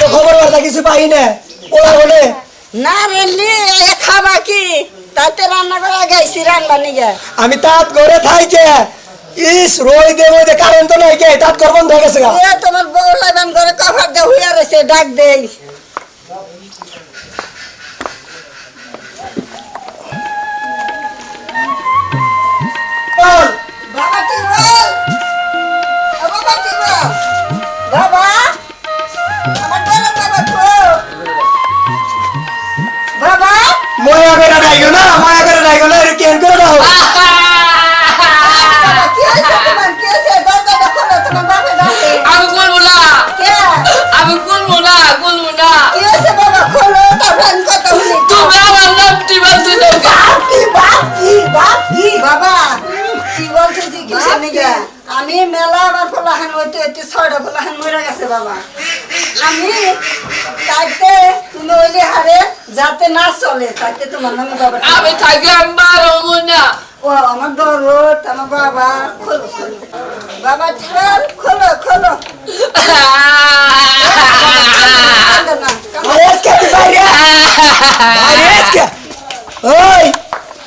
তো খবর বার্তা কিছু পাই না। ওরা বলে না রেলি খাবা কি? তাতে রান্না করে গাইছি রান্না নিয়ে। আমি তাঁত করে থাইকে ইস রই দেব যে কারণ তো নাই কে তাঁত কর বন্ধ হয়ে গেছে তোমার বউ লাগান করে কভার দে হইয়া রয়েছে ডাক দেই। আমি মেলা আবার ফলাহান হইতে হইতে ছয়টা ফলাহান মরে গেছে বাবা। আমি তাইতে তুমি ওইলে হারে যাতে না চলে তাইতে তোমার নামে বাবা আমি থাকলে আমি বার হব না। ও আমার দরদ আমার বাবা খোলো খোলো। বাবা টিউবওয়েল খোলো খোলো।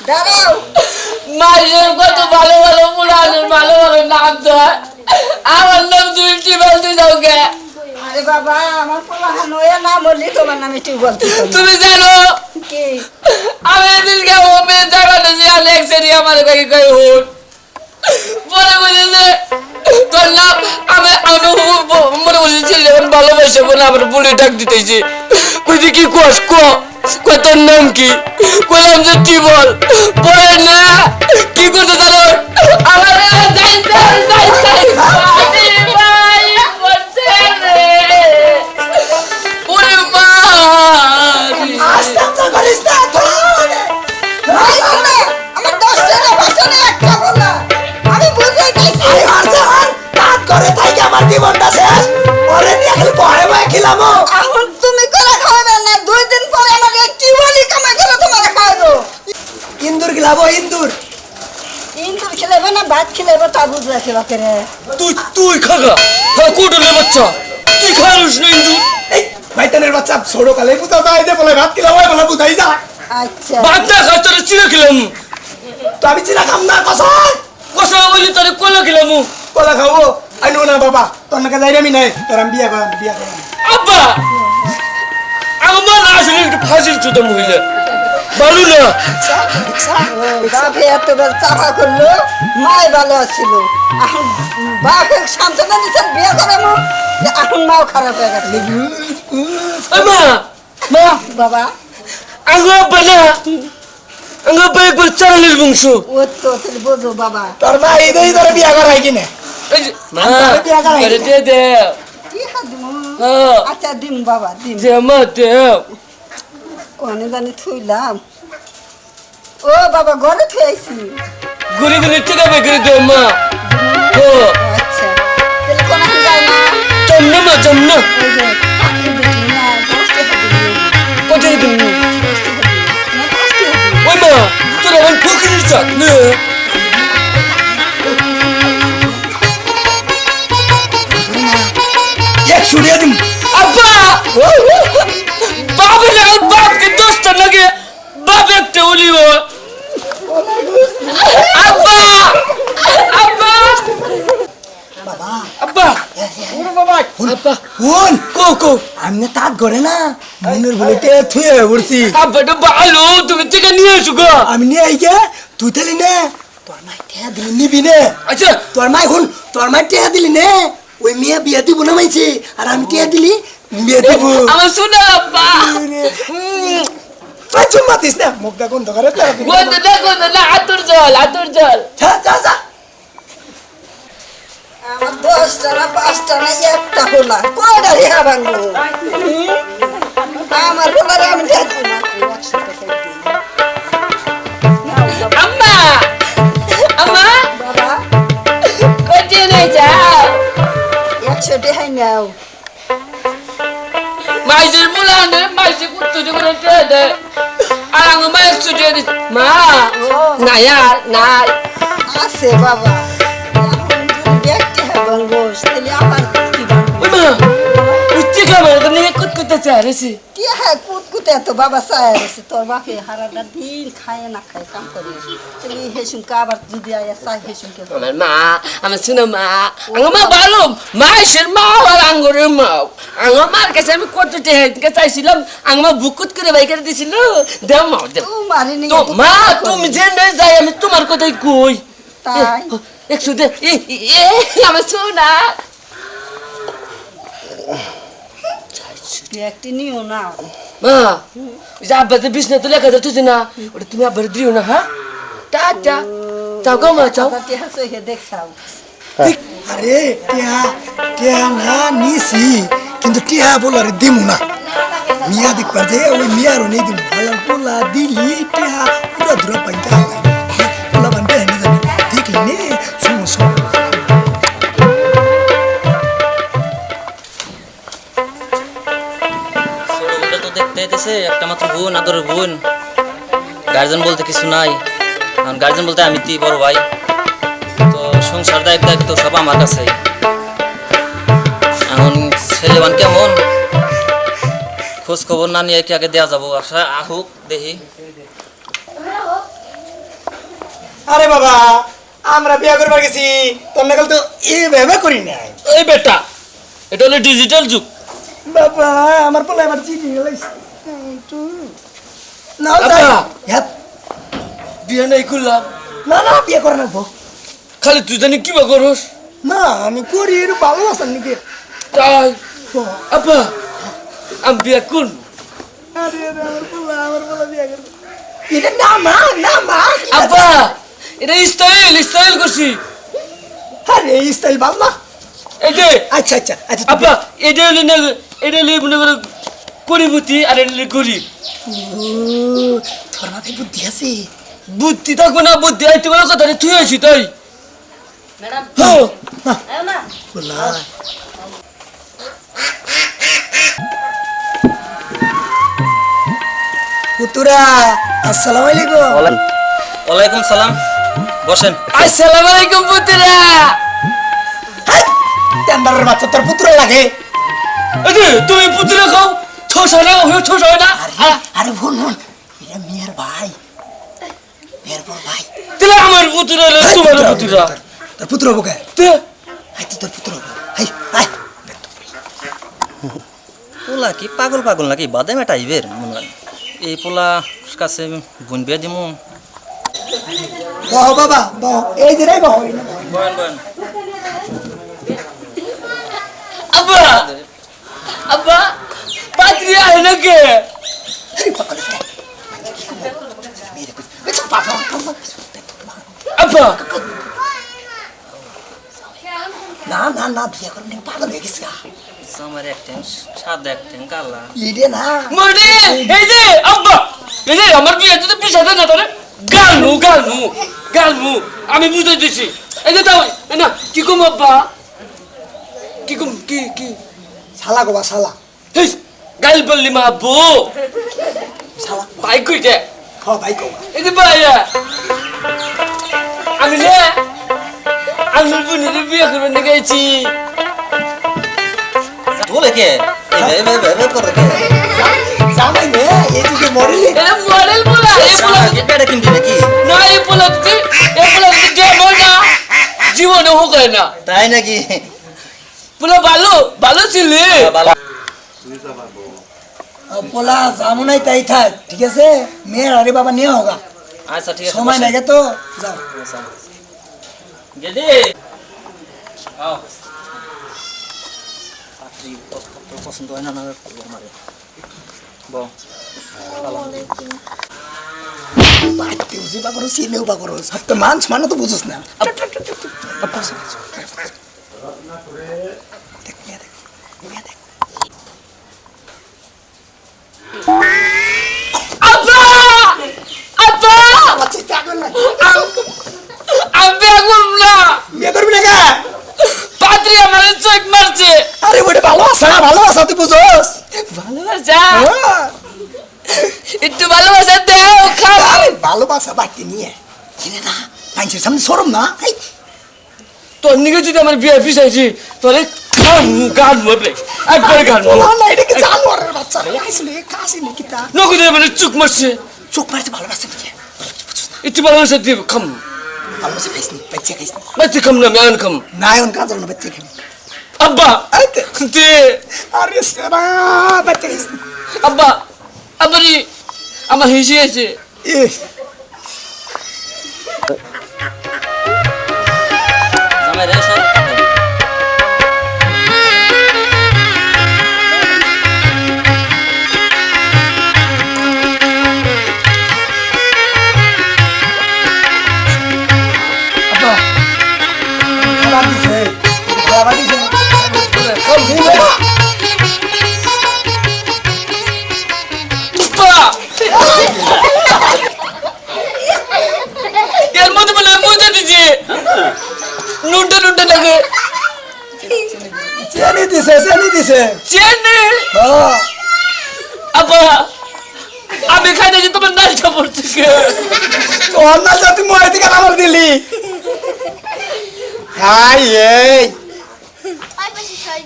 দাঁড়াও। মাইজের কত ভালো ভালো মুলানের ভালো ভালো নাম তো আমার নাম দুইটি বলতে যাও গে আরে বাবা আমার ফলাহান হয়ে না বললি তোমার নামে দিতাম না। তুমি জানো? কি? আমি এদিনকে ও মেয়ে জায়গাটা যে অনেক সেরি আমার কাছে কই হুন? পরে বুঝেছে তোর নাম আমি আমি মনে বুঝেছি ভালোবাসে বলে আমার বলে ডাক দিতেছি। কইছি কি কোস কো নাম কি কইলাম যে কি বল? বলে না? কি করতে জানো আমার যাই যাই যাই ইন্দুর খেলাবে না ভাত খেলাবে তা বুঝলে খেলা করে তুই তুই খাগা হ্যাঁ কোটলের বাচ্চা। তুই খারুস না ইন্দু? এই ভাইতানের বাচ্চা ছোট কালে বুঝা যায় যে বলে ভাত খিলাবো বলে বুঝাই যা আচ্ছা। ভাত না খা তোর চিরা খেলাম। তো আমি চিনা খাম না কসাই কষা বলি তোর কলা খেলাম। কলা খাব। আইনো না বাবা তোর নাকি যাই আমি নাই। তোর আমি বিয়া করাম বিয়া করাম। আব্বা! আমার আসলে একটু ফাঁসির চুতা মহিলা। ভালো না বাপে এত বেল চাপা করল মাই ভালো ছিল এখন বাপে সান্ত্বনা দিচ্ছেন বিয়ে করে মো। এখন মাও খারাপ হয়ে গেছে। মা মা। বাবা। আঙ্গো আব্বা না আঙ্গো আব্বা একবার চালালের বংশ। ও তো তাহলে বোঝো বাবা। তোর মা এই দেই তোর বিয়া করাই কিনে? যে- মা তোর করাই দে দে। কি দিম? হ্যাঁ। আচ্ছা দিম বাবা দিম। দে মা দে। কোনে জানি থুইলাম। ও বাবা ঘরে থুইছি গুলি গুলি টিকা বে করে দে মা। ও। আচ্ছা। তাহলে কোন যায় না জন্য মা জন্য ওই যে পাখি দেখি না দশ টাকা দিবি কোথায় তুমি ওই মা তোর আমার ফকির চাক নে ছুড়িয়ে দিম আব্বা! বাবা বাপকে লাগে বাপ একটা উলিও। আব্বা! আব্বা! আব্বা! বাবা। আব্বা! শুন কো কো। আমি না তাঁত ঘরে না মনের বলে তে থুয়ে পড়ছি আব্বা তো ভালো তুমি থেকে নিয়ে এসো গো। আমি নিয়ে আইকে তুই তালি নে। তোর মাই টেহা দিলি নিবি নে। আচ্ছা। তোর মাই শুন তোর মাই টেহা দিলি নে। ওই মেয়ে বিয়া দিব না মাইছে। আর আমি টেহা দিলি বিয়া দিব। আমার শোনা আব্বা। তুই চুম্মা দিস না। মুখ দা গন্ধ করে তারা দিবি। গন্ধ না গন্ধ না আতর জল আতর জল। যা যা যা। আমার দশটা না পাঁচটা না একটা হোলা কয়টা রেহা ভাঙলো? আমার হোলারে আমি। আম্মা! আম্মা! বাবা। কোথায় নিয়ে যাও? একশো টাকাই নাও। মাইজের মুলানে কুত্তা চারেছি টিয়া হ্যাঁ কুত কুতে তো বাবা চায় আছে তোর বাপে হারাটা দিন খায় না খায় কাম করে। তুমি হেসুমকে আবার যদি আয়া চাই হেসুমকে আমার মা আমার শুনো মা আমার মা ভালো মা এসের মা আর আঙ্গুরের মা। আমার মার কাছে আমি কত টেহাইতে চাইছিলাম মা বুকুত করে বাইকার দিছিল। দেও মা দেও। তো মা তুমি যে নয় যাই আমি তোমার কথাই কই। তাই? একটু দে এ এ আমার সোনা। একটি নিও না। মা ওই যে আব্বা বিছনা তো লেখা যাচ্ছে না ওটা তুমি আব্বার দিও না হ্যাঁ? টাটা যাও গো মা সহে দেখছাও আরে টিয়া টিয়া না নিছি। কিন্তু টিয়া বলার দিমু না। মিয়া দেখবার যে, ওই মিয়ারও নেই দিমু। আলাম পোলা দিলি টিয়া পুরা ধুরা পাইতে হবে। দেখতে একটা মাত্র বোন, আদরের বোন। গার্জেন বলতে কিছু নাই। গার্জেন বলতে আমি বড় ভাই। তো সংসার দায়িত্ব দায়িত্ব সব আমার কাছে ছেলেবান কেমন? খোঁজ খবর না নিয়ে কি আগে দেওয়া যাব? আশা আহুক দেখি। আরে বাবা আমরা বিয়া করবার গেছি। তোর নাকাল তো এইভাবে করি নাই। এই বেটা এটা হলো ডিজিটাল যুগ। বাবা আমার পোলা এবার চিনি গেলাইছে না। হ্যাঁ। বিয়ে নাই করলাম। না না বিয়ে করে নেব খালি তুই জানি কি বা করস। না আমি করি একটু ভালো আছেন নাকি? তাই। আব্বা আমি বিয়ে করব আরে আরে আমার পোলা আমার পোলা বিয়ে করবে এটা না মা না মা কি আব্বা এটা স্টাইল স্টাইল করছি আরে স্টাইল না এই যে আচ্ছা আচ্ছা আচ্ছা আব্বা এটা হলে না এটা হলে মনে করো করিবতি আর এটা হলে গরিব ও, তোর মাথায় বুদ্ধি আছে বুদ্ধি থাকব না বুদ্ধি আইতে বলে কথা তুই আছি তাই ম্যাডাম হ্যাঁ না পুতুরা আসসালামু আলাইকুম। ওয়ালাইকুম সালাম। বসেন। আসসালামু আলাইকুম পুত্রা। টেন্ডারের বাচ্চা তোর পুত্র লাগে। তুমি পুত্রা খাও। ছোস হয় না হয়ে ছোস হয় না। হ্যাঁ। আরে ভুন ভুন এটা মিয়ার ভাই। মিয়ার বড় ভাই। তাহলে আমার পুত্র হলো তোমার পুত্রা তোর পুত্র হব কে? আই তো তোর পুত্র হব। হাই হাই পোলা কি পাগল পাগল নাকি? বাদে মেটা ইবের মনে হয়। এই পোলা কাছে বোন বিয়ে দিমু বহ বাবা বহ এই যে রে বহ এই নে, বহ। বয়েন বয়েন আব্বা আব্বা পাত্রী আয় না কে আরে বাবা রে। মেরে কই। এই তো বাবা, বাবা। আব্বা না না না বিয়ে করুন পাগল হয়ে গেছে আমার একটেন সাদা একটেন কালা ইডে না মরে এই যে আব্বা! এই যে আমার বিয়ে যদি পিছাতে না তাহলে গালমু গালমু গালমু আমি বুঝে দিছি। এই যে এই না কি কম আব্বা? কি কম কি কি? শালা গোবা শালা। হেই গাইল বললি মা আব্বু। শালা। ভাই কইতে হ ভাই কো এই যে ভাইয়া আমি রে আমি বোনের বিয়ে করবেন গেছি। নে এই বলা জীবনে হোক না তাই নাকি বলে ভালো ভালো ছিলি পোলা জামু নাই তাই থাক ঠিক আছে? মেয়ের আরে বাবা নিয়ে হোগা আচ্ছা ঠিক আছে সময় নাই তো। যাও। গেদি। আও। পাত্রী তোর পছন্দ হয় না না আমারে বল বাড়িতে বুঝি বা করো সিনেও বা করো সব তো মানুষ মানে তো বুঝোস না দেখ, মেয়ে দেখ, মেয়ে দেখ। আব্বা আব্বা আমার চিন্তা কর না। আমি বিয়ে করব না বিয়ে করবি না কে? পাত্রী আমার চোখ মারছে আরে ওটা ভালোবাসা ভালোবাসা তুই বুঝোস ভালোবাসা হ্যাঁ। একটু ভালোবাসা দাও খাও বাড়িতে নিয়ে? চিনে না মানুষের সামনে সরম না? তোর নিকে যদি আমার বিয়ে পিছাইছি তোরে গান মরবে একবারে গান পোলা না এটা কি জানোয়ারের বাচ্চা রে? আইসলে কাশি নাকি তা? নকুদের মানে চুক মারছে। চোখ মারতে ভালোবাসে নাকি একটু ভালোবাসা দিয়ে খাম। ভালোবাসে খাইস নি বাচ্চা খাইস নি। বাচ্চা খাম না আমি আন খাম। না এখন কাজল না বাচ্চা খাবি আব্বা! দে। আরে সারা বাচ্চা খাইস নি। আব্বা আব্বারি আমার হিসি আছে এ দিছে। চেনে হ্যাঁ আমি খাইতে যে তোমার নাচটা পড়ছে কে? তোর না তুই মরে থেকে আমার দিলি। হাই এই।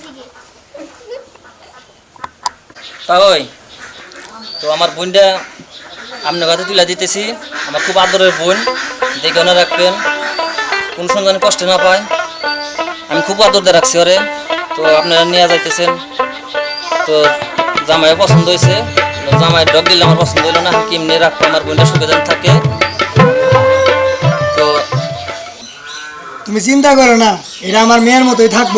দিকে তা আমার বোনটা আপনার কাছে তুলে দিতেছি। আমার খুব আদরের বোন দেখে রাখবেন। কোন সময় কষ্ট না পায়। আমি খুব আদর দিয়ে রাখছি ওরে। তো আপনারা নিয়ে যাইতেছেন। তো জামাই পছন্দ হয়েছে জামাই ডগ দিলে আমার পছন্দ হইল না। কেমনি রাখব আমার বোনটা সুখে যেন থাকে। তো তুমি চিন্তা করো না এটা আমার মেয়ের মতোই থাকব।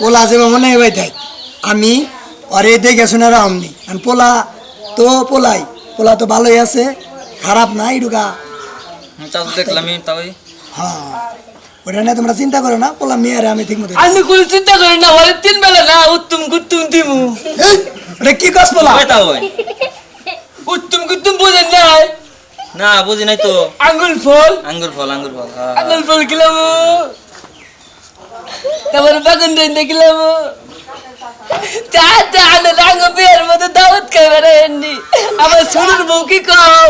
পোলা যে মনে হয় থাক আমি অরে দেখে শুনে রামনি আর পোলা তো পোলাই পোলা তো ভালোই আছে খারাপ নাই ঢুকা তা তো দেখলামই তাই। হ্যাঁ। ওটা নিয়ে তোমরা চিন্তা করো না পোলা মেয়েরে আমি ঠিক মতো আমি কোনো চিন্তা করি না ওরে তিন বেলা না উত্তম কুত্তুম দিমু। ওটা কি কাজ পোলা তা ওই উত্তম কুত্তুম বোঝেন নাই? না বুঝি নাই তো। আঙ্গুল ফল? আঙ্গুর ফল আঙ্গুর ফল হ্যাঁ। আঙ্গুল ফল খেলাম। তারপর বাগান ডাইন দেখলাম চাচা আনে রাঙ্গ বিয়ের মধ্যে দাওয়াত খাইবার এমনি আমার শুনুন বউ কি কও।